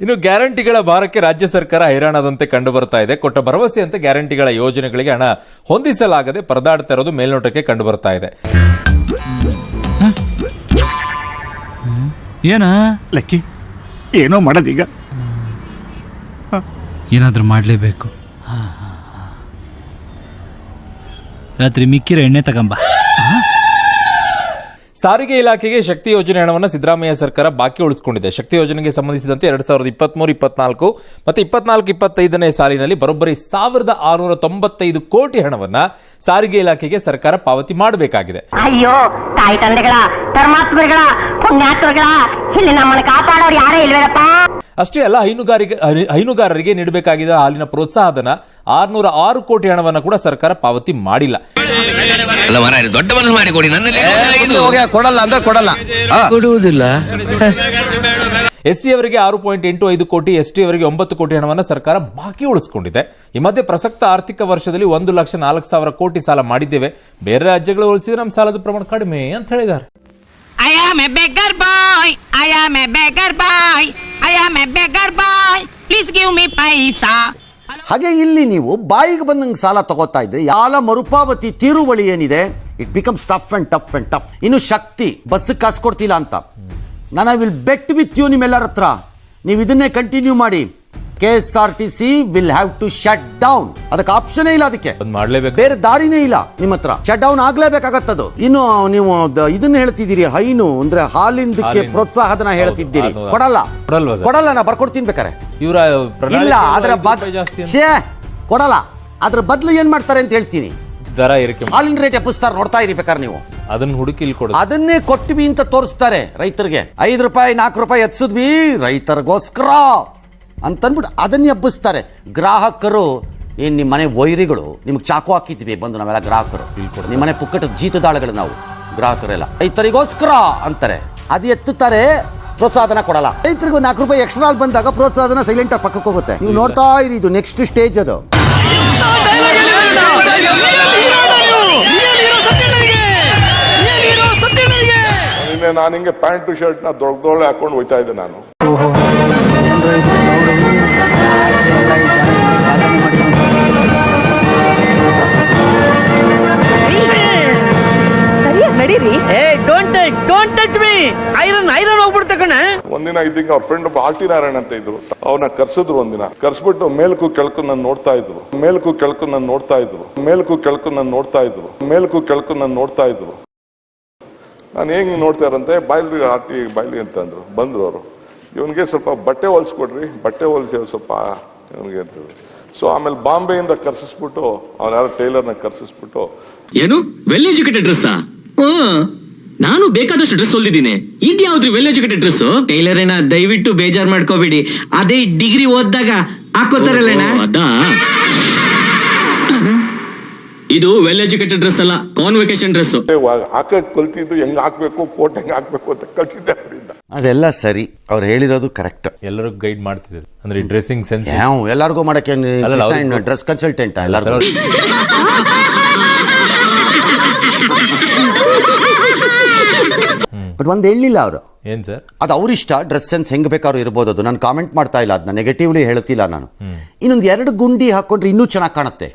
ಇನ್ನು ಗ್ಯಾರಂಟಿಗಳ ಭಾರಕ್ಕೆ ರಾಜ್ಯ ಸರ್ಕಾರ ಹೈರಾಣದಂತೆ ಕಂಡು ಬರ್ತಾ ಇದೆ. ಕೊಟ್ಟ ಭರವಸೆಯಂತೆ ಗ್ಯಾರಂಟಿಗಳ ಯೋಜನೆಗಳಿಗೆ ಹಣ ಹೊಂದಿಸಲಾಗದೆ ಪರದಾಡ್ತಾ ಇರೋದು ಮೇಲ್ನೋಟಕ್ಕೆ ಕಂಡು ಬರ್ತಾ ಇದೆ ಏನ? ಲಕ್ಕಿ ಏನೋ ಮಾಡೋದೀಗ. ಏನಾದ್ರೂ ಮಾಡಲೇಬೇಕು. ರಾತ್ರಿ ಮಿಕ್ಕಿರೋ ಎಣ್ಣೆ ತಗೊಂಬ. ಸಾರಿಗೆ ಇಲಾಖೆಗೆ ಶಕ್ತಿ ಯೋಜನೆ ಹಣವನ್ನು ಸಿದ್ದರಾಮಯ್ಯ ಸರ್ಕಾರ ಬಾಕಿ ಉಳಿಸಿಕೊಂಡಿದೆ. ಶಕ್ತಿ ಯೋಜನೆಗೆ ಸಂಬಂಧಿಸಿದಂತೆ ಎರಡ್ ಸಾವಿರದ ಇಪ್ಪತ್ತ್ಮೂರು ಇಪ್ಪತ್ನಾಲ್ಕು ಮತ್ತೆ ಇಪ್ಪತ್ನಾಲ್ಕು, ಇಪ್ಪತ್ತೈದನೇ ಸಾಲಿನಲ್ಲಿ ಬರೋಬ್ಬರಿ ಸಾವಿರದ ಆರುನೂರ ತೊಂಬತ್ತೈದು ಕೋಟಿ ಹಣವನ್ನ ಸಾರಿಗೆ ಇಲಾಖೆಗೆ ಸರ್ಕಾರ ಪಾವತಿ ಮಾಡಬೇಕಾಗಿದೆ. ಅಯ್ಯೋ, ತಾಯಿ ತಂದೆಗಳ ಧರ್ಮಾತ್ಮಗಳ ಪುಣ್ಯಾತ್ಮಗಳ ಇಲ್ಲಿ ನಮ್ಮನ್ನು ಕಾಪಾಡೋರು ಯಾರೇ ಇಲ್ವೇನಪ್ಪ? ಅಷ್ಟೇ ಅಲ್ಲ ಹೈನುಗಾರಿಕೆ ಹೈನುಗಾರರಿಗೆ ನೀಡಬೇಕಾಗಿದ್ದ ಹಾಲಿನ ಪ್ರೋತ್ಸಾಹಧನ ಆರ್ನೂರ ಆರು ಕೋಟಿ ಹಣವನ್ನು ಕೂಡ ಸರ್ಕಾರ ಪಾವತಿ ಮಾಡಿಲ್ಲ. ದೊಡ್ಡ ಮನಸ್ಸು ಮಾಡಿ ಕೊಡಿ ನನ್ನಲ್ಲಿ ಇದು. ಕೊಡಲ್ಲ ಅಂದ್ರೆ ಕೊಡಲ್ಲ. ಕೊಡುವುದಿಲ್ಲ. ಎಸ್ಸಿ ಅವರಿಗೆ ಆರು ಪಾಯಿಂಟ್ ಎಂಟು ಐದು ಕೋಟಿ ಎಸ್ ಟಿ ಅವರಿಗೆ ಒಂಬತ್ತು ಕೋಟಿ ಹಣವನ್ನು ಸರ್ಕಾರ ಬಾಕಿ ಉಳಿಸಿಕೊಂಡಿದೆ. ಈ ಮಧ್ಯೆ ಪ್ರಸಕ್ತ ಆರ್ಥಿಕ ವರ್ಷದಲ್ಲಿ ಒಂದು ಲಕ್ಷ ನಾಲ್ಕು ಸಾವಿರ ಕೋಟಿ ಸಾಲ ಮಾಡಿದ್ದೇವೆ. ಬೇರೆ ರಾಜ್ಯಗಳು ಹೋಲಿಸಿದ್ರೆ ನಮ್ಮ ಸಾಲದ ಪ್ರಮಾಣ ಕಡಿಮೆ ಅಂತ ಹೇಳಿದ್ದಾರೆ. I am a beggar boy I am a boy. I am a beggar boy. Please give me paisa. ಹಾಗೆ ಇಲ್ಲಿ ನೀವು ಬಾಯಿಗೆ ಬಂದಂಗೆ ಸಾಲ ತಗೋತಾ ಇದ್ರೆ ಯಾಲ ಮರುಪಾವತಿ ತೀರುವಳಿ ಏನಿದೆ? It becomes tough and tough and tough ಇನ್ನು ಶಕ್ತಿ, ಬಸ್ಸಿಗೆ ಕಾಸು ಕೊಡ್ತಿಲ್ಲ ಅಂತ. ನಾನು I will bet with you ನಿಮ್ಮೆಲ್ಲರ ಹತ್ರ. ನೀವು ಇದನ್ನೇ ಕಂಟಿನ್ಯೂ ಮಾಡಿ. K S R T C will have to shut down ಅದಕ್ಕೆ. ಆಪ್ಷನೇ ಇಲ್ಲ ಅದಕ್ಕೆ ಮಾಡಲೇಬೇಕು. ಬೇರೆ ದಾರಿನೇ ಇಲ್ಲ ನಿಮ್ಮ ಹತ್ರ. ಶಟ್ ಡೌನ್ ಆಗ್ಲೇಬೇಕಾಗತ್ತದು. ಇನ್ನು ನೀವು ಇದನ್ನು ಹೇಳ್ತಿದ್ದೀರಿ ಹೈನು ಅಂದ್ರೆ ಹಾಲಿಂದಕ್ಕೆ ಪ್ರೋತ್ಸಾಹದನ ಹೇಳ್ತಿದ್ದೀರಿ. ಕೊಡಲ್ಲ? ಕೊಡಲ್ಲ ನಾ ಬರ್ಕೊಡ್ತೀನಿ ಬೇಕಾರೆ. ಇವರ ಇಲ್ಲ ಅದರ ಕೊಡಲ್ಲ. ಅದ್ರ ಬದಲು ಏನ್ ಮಾಡ್ತಾರೆ ಅಂತ ಹೇಳ್ತೀನಿ. ದರ ಏರಿಕೆ ಮಾಡಿ- ಹಾಲಿನ ರೇಟ್ ಎಪ್ಪಿಸ್ತಾರೆ ನೋಡ್ತಾ ಇರಿ ಬೇಕಾದ್ರೆ ನೀವು. ಅದನ್ನ ಹುಡುಕಿ ಇಲ್ಲಿ ಕೊಡ. ಅದನ್ನೇ ಕೊಟ್ಟಿವಿ ಅಂತ ತೋರಿಸ್ತಾರೆ ರೈತರಿಗೆ. ಐದು ರೂಪಾಯಿ ನಾಲ್ಕು ರೂಪಾಯಿ ಎತ್ಸಿದ್ವಿ ರೈತರಿಗೋಸ್ಕರ. ಅಂತಂದ್ಬಿಟ್ಟು ಅದನ್ನೇ ಹಬ್ಬಿಸ್ತಾರೆ. ಗ್ರಾಹಕರು ಏನು ನಿಮ್ಮ ಮನೆ ವೈರಿಗಳು ನಿಮ್ಗೆ ಚಾಕು ಹಾಕಿದ್ವಿ ಬಂದು ನಾವೆಲ್ಲ ಗ್ರಾಹಕರು. ನಿಮ್ಮ ಮನೆ ಪುಕ್ಕಟ ಜೀತದಾಳಗಳು ನಾವು ಗ್ರಾಹಕರೆಲ್ಲ. ರೈತರಿಗೋಸ್ಕರ ಅಂತಾರೆ. ಅದು ಎತ್ತುತ್ತಾರೆ ಪ್ರೋತ್ಸಾಹನ ಕೊಡಲ್ಲ. ರೈತರಿಗೂ ಒಂದು ನಾಲ್ಕು ರೂಪಾಯಿ ಎಕ್ಸ್ಟ್ರಾ ಬಂದಾಗ ಪ್ರೋತ್ಸಾಹನ ಸೈಲೆಂಟ್ ಆಗಿ ಪಕ್ಕಕ್ಕೆ ಹೋಗುತ್ತೆ. ನೀವು ನೋಡ್ತಾ ಇರಿ ಇದು ನೆಕ್ಸ್ಟ್ ಸ್ಟೇಜ್ ಅದು. ನಿನ್ನೆ ನಾನು ಹಿಂಗೆ ಪ್ಯಾಂಟ್ ಶರ್ಟ್ನ ದೊಡ್ಡ ಹಾಕೊಂಡು ಹೋಯ್ತಾ ಇದ್ದೆ ನಾನು. ಏ don't touch don't touch me iron iron ಹೋಗ್ಬಿಡ್ತ ಕಣ. ಒಂದಿನ ಇದ್ದಂಗೆ ಅವ್ರ ಫ್ರೆಂಡ್ ಬಾಲ್ಟಿ ನಾರಾಯಣ ಅಂತ ಇದ್ರು. ಅವನ್ನ ಕರ್ಸಿದ್ರು ಒಂದಿನ ಕರ್ಸ್ಬಿಟ್ಟು ಮೇಲ್ಕು ಕೆಳಕು ನಾನು ನೋಡ್ತಾ ಇದ್ರು. ಮೇಲ್ಕು ಕೆಳಕು ನಾನು ನೋಡ್ತಾ ಇದ್ರು. ಮೇಲ್ಕು ಕೆಳಕು ನಾನು ನೋಡ್ತಾ ಇದ್ರು. ಮೇಲ್ಕು ಕೆಳಕು ನಾನು ನೋಡ್ತಾ ಇದ್ರು. ನಾನು ಹೆಂಗ್ ನೋಡ್ತಾ ಇರಂತೆ? ಬಾಯ್ಲಿ ಆರ್ಟಿ ಬಾಯ್ಲಿ ಅಂತ ಅಂದ್ರು. ಬಂದ್ರು ಅವರು. ಇವನಿಗೆ ಸ್ವಲ್ಪ ಬಟ್ಟೆ ಹೊಲ್ಸ್ಕೊಡ್ರಿ. ಬಟ್ಟೆ ಹೊಲ್ಸಿ ಸ್ವಲ್ಪ ಇವನಿಗೆ ಅಂತ ಸೊ ಆಮೇಲೆ ಬಾಂಬೆಯಿಂದ ಕರ್ಸಿಸ್ಬಿಟ್ಟು ಅವ್ನ ಟೈಲರ್ ಟೈಲರ್ನ ಕರ್ಸಿಸ್ಬಿಟ್ಟು ಏನು? ವೆಲ್ ಎಜುಕೇಟೆಡ್ ಡ್ರೆಸ್ ನಾನು ಬೇಕಾದಷ್ಟು ಡ್ರೆಸ್ ಹೊಲ್ದಿದ್ದೀನಿ. ಇದ್ಯಾವ್ದ್ರಿ ವೆಲ್ ಎಜುಕೇಟೆಡ್ ಡ್ರೆಸ್ ಟೈಲರ್ ಏನ ದಯವಿಟ್ಟು ಬೇಜಾರ್ ಮಾಡ್ಕೋಬೇಡಿ. ಅದೇ ಡಿಗ್ರಿ ಓದ್ದಾಗ ಹಾಕೋತಾರಲ್ಲ ಅದಾ? ಇದು ವೆಲ್ ಎಜುಕೇಟೆಡ್ ಡ್ರೆಸ್ ಅಲ್ಲ ಕಾನ್ವೆಕೇಶನ್ ಡ್ರೆಸ್ ಹಾಕಕ್ ಕಲ್ತಿದ್ದು ಹೆಂಗ್ ಹಾಕ್ಬೇಕು ಕೋಟ್ ಹೆಂಗ್ ಹಾಕ್ಬೇಕು ಅಂತ ಕಲ್ತಿದ್ದೆ ಅವರಿಂದ. ಅದೆಲ್ಲ ಸರಿ ಅವ್ರು ಹೇಳಿರೋದು ಕರೆಕ್ಟ್ ಎಲ್ಲರಿಗೂ ಗೈಡ್ ಮಾಡ್ತಿದ್ರು ಅಂದ್ರೆ ಡ್ರೆಸ್ಸಿಂಗ್ ಸೆನ್ಸ್ ಯಾವ ಎಲ್ಲರಿಗೂ ಮಾಡಕ್ಕೆ ಅಲ್ಲಲ್ಲ, ಅವ್ರಿಗೆ- ಡ್ರೆಸ್ ಕನ್ಸಲ್ಟೆಂಟ್ ಎಲ್ಲರಿಗೂ? ಬಟ್ ಒಂದು ಹೇಳಿಲ್ಲ ಅವರು. ಏನ್ ಸರ್? ಅದು ಅವ್ರಿಷ್ಟ ಡ್ರೆಸ್ ಸೆನ್ಸ್ ಹೆಂಗ್ ಬೇಕಾದ್ರು ಇರ್ಬೋದು ಅದು. ನಾನು ಕಾಮೆಂಟ್ ಮಾಡ್ತಾ ಇಲ್ಲ ಅದನ್ನ ನೆಗೆಟಿವ್ಲಿ ಹೇಳ್ತಿಲ್ಲ ನಾನು. ಇನ್ನೊಂದು ಎರಡು ಗುಂಡಿ ಹಾಕೊಂಡ್ರೆ ಇನ್ನೂ ಚೆನ್ನಾಗಿ ಕಾಣುತ್ತೆ.